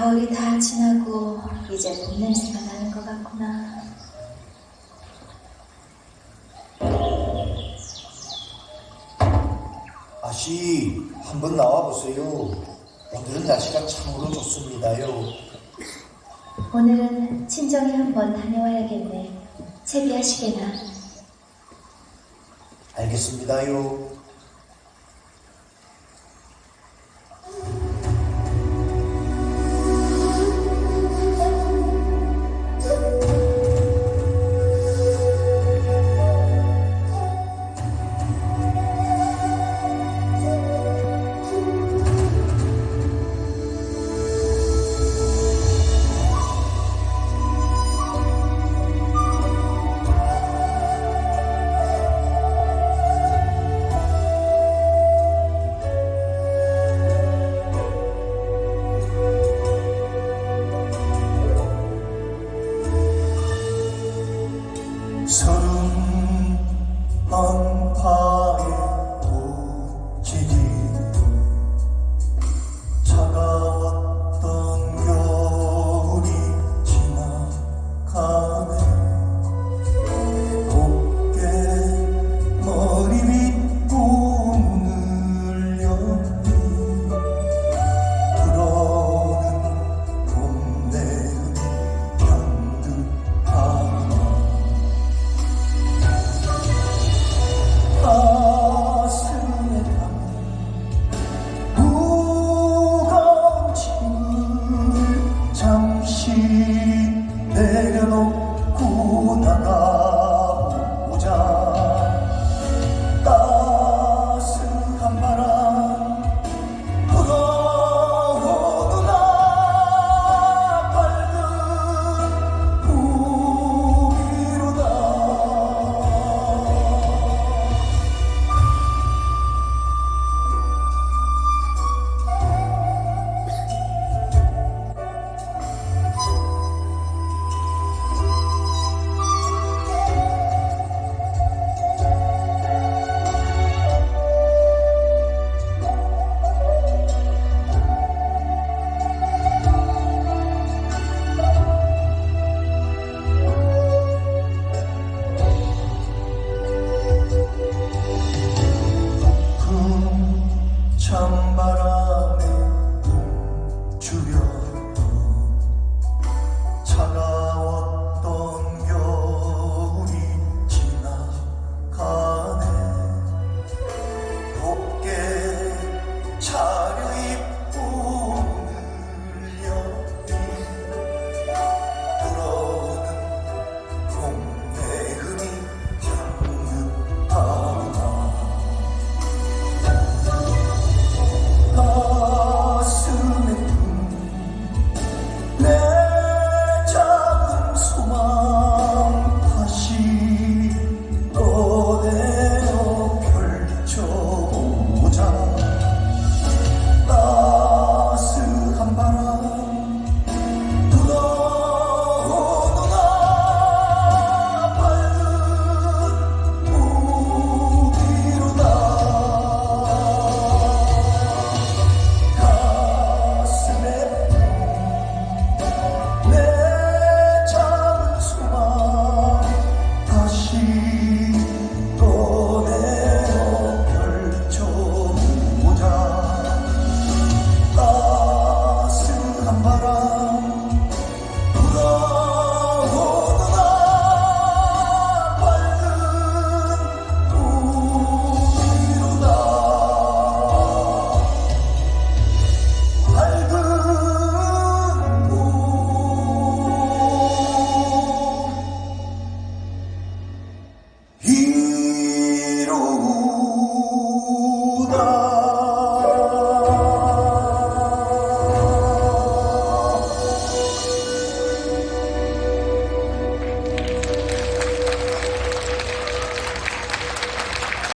겨울이 다 지나고 이제 봄 냄새가 나는 것 같구나. 아씨, 한번 나와보세요. 오늘은 날씨가 참으로 좋습니다요. 오늘은 친정에 한번 다녀와야겠네. 채비하시게나. 알겠습니다요. 서른 한파 луна.